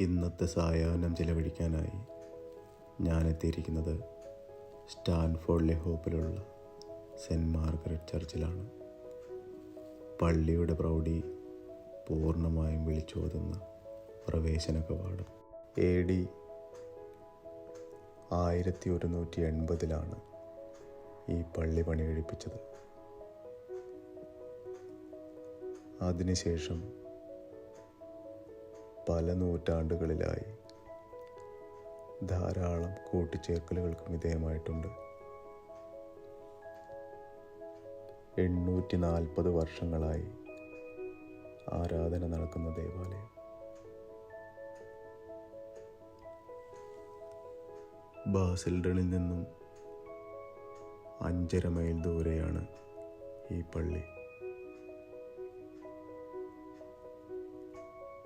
ഇന്നത്തെ സായാഹ്നം ചിലവഴിക്കാനായി ഞാൻ എത്തിയിരിക്കുന്നത് സ്റ്റാൻഫോർഡിലെ ഹോപ്പിലുള്ള സെന്റ് മാർഗരറ്റ് ചർച്ചിലാണ്. പള്ളിയുടെ പ്രൗഢി പൂർണമായും വിളിച്ചോതുന്ന പ്രവേശന കവാടം എ ഡി ആയിരത്തി ഒരുന്നൂറ്റി എൺപതിലാണ് ഈ പള്ളി പണി കഴിപ്പിച്ചത് അതിനുശേഷം പല നൂറ്റാണ്ടുകളിലായി ധാരാളം കൂട്ടിച്ചേർക്കലുകൾക്കും വിധേയമായിട്ടുണ്ട്. എണ്ണൂറ്റി നാൽപ്പത് വർഷങ്ങളായി ആരാധന നടക്കുന്ന ദേവാലയം. ബാസിൽഡണിൽ നിന്നും അഞ്ചര മൈൽ ദൂരെയാണ് ഈ പള്ളി.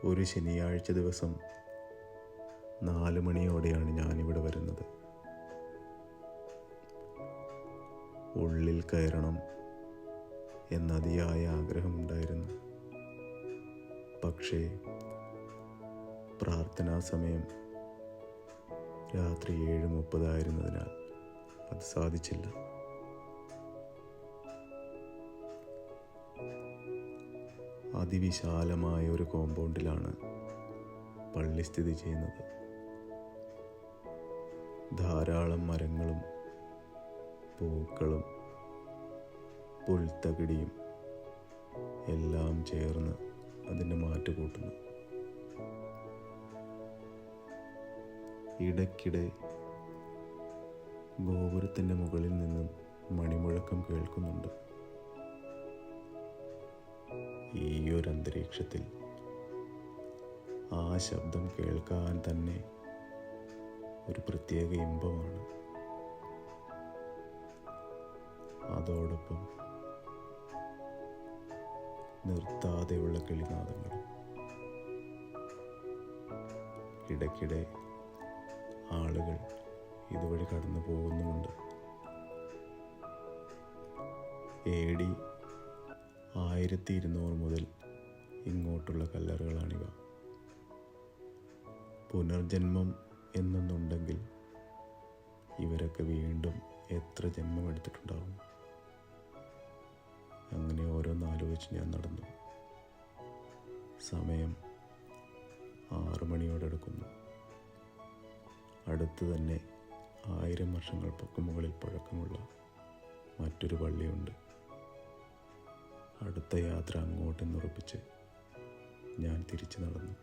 ഒരു ശനിയാഴ്ച ദിവസം നാല് മണിയോടെയാണ് ഞാനിവിടെ വരുന്നത്. ഉള്ളിൽ കയറണം എന്നതിയായ ആഗ്രഹമുണ്ടായിരുന്നു. പക്ഷേ പ്രാർത്ഥനാ സമയം രാത്രി ഏഴ് മുപ്പതായിരുന്നതിനാൽ അത് സാധിച്ചില്ല. അതിവിശാലമായ ഒരു കോമ്പൗണ്ടിലാണ് പള്ളി സ്ഥിതി ചെയ്യുന്നത്. ധാരാളം മരങ്ങളും പൂക്കളും പുൽത്തകിടിയും എല്ലാം ചേർന്ന് അതിന്റെ മാറ്റ് കൂട്ടുന്നു. ഇടയ്ക്കിടെ ഗോപുരത്തിന്റെ മുകളിൽ നിന്നും മണിമുഴക്കം കേൾക്കുന്നുണ്ട്. ഈ ഒരു അന്തരീക്ഷത്തിൽ ആ ശബ്ദം കേൾക്കാൻ തന്നെ ഒരു പ്രത്യേക ഇമ്പമാണ്. അതോടൊപ്പം നിർത്താതെയുള്ള കിളിനാദങ്ങൾ ഇടയ്ക്കിടെ ആളുകൾ ഇതുവഴി കടന്നു പോകുന്നുമുണ്ട് ഡി ആയിരത്തി ഇരുന്നൂറ് മുതൽ ഇങ്ങോട്ടുള്ള കല്ലറുകളാണിവ. പുനർജന്മം എന്നൊന്നുണ്ടെങ്കിൽ ഇവരൊക്കെ വീണ്ടും എത്ര ജന്മം എടുത്തിട്ടുണ്ടാവും? അങ്ങനെ ഓരോന്ന് ആലോചിച്ച് ഞാൻ നടന്നു. സമയം ആറു മണിയോടെടുക്കുന്നു അടുത്ത് തന്നെ ആയിരം വർഷങ്ങൾ മുകളിൽ പഴക്കമുള്ള മറ്റൊരു പള്ളിയുണ്ട്. അടുത്ത യാത്ര അങ്ങോട്ടെന്നുറപ്പിച്ച് ഞാൻ തിരിച്ചു നടന്നു.